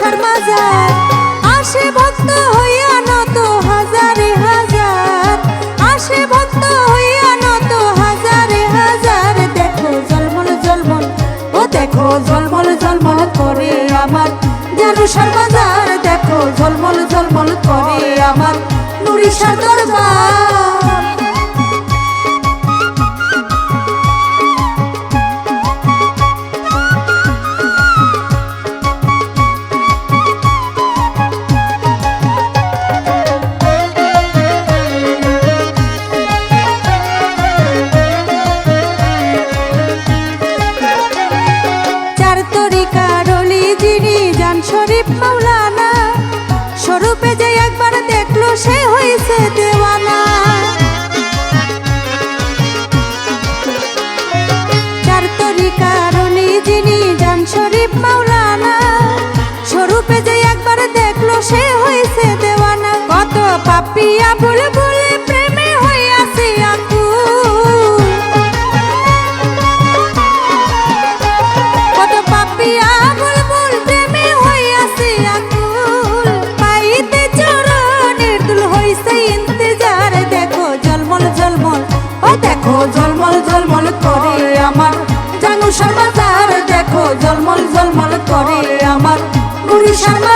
মাজার আসে ভক্ত হইয়া নত হাজারে হাজার। আসে ভক্ত হইয়া নত হাজারে হাজার। দেখো জলমল জলমল ও দেখো জলমল জলমল করে আমার। জানুসার বাজার দেখো ঝলমল ঝলমল করে আমার। নুরিশার দরবার। পাপিয়া বলে বলে প্রেমে হইয়াছে আকুল কত পাপিয়া বুলবুল প্রেমে হইয়াছে আকুল পাইতে চরণের দুল হইছে ইন্তজার। দেখো জলমল জলমল ও দেখো জলমল জলমল করে আমার। জানু সমাজার দেখো জলমল জলমল করে আমার। গুরু সমাজার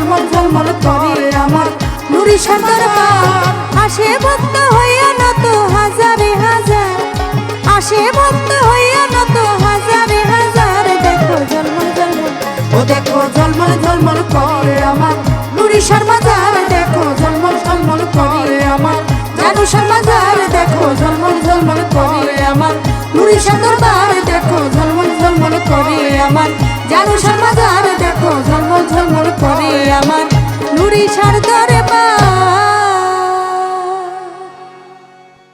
ঝলমল ঝলমল করে আমার। নুরি দরবার আসে ভক্ত হইয়া নত হাজারে হাজার। আসে ভক্ত হইয়া নত হাজারে হাজার। দেখো ঝলমল ঝলমল, ও দেখো ঝলমল ঝলমল করে আমার। নুরি শর্মাজার দেখো ঝলমল ঝলমল করে আমার। জানু শর্মাজার দেখো ঝলমল ঝলমল করে আমার। নুরি দরবার দেখো ঝলমল ঝলমল করে আমার। জানু শর্মাজার দেখো ঝমর করে আমার নুরি সার দরে পা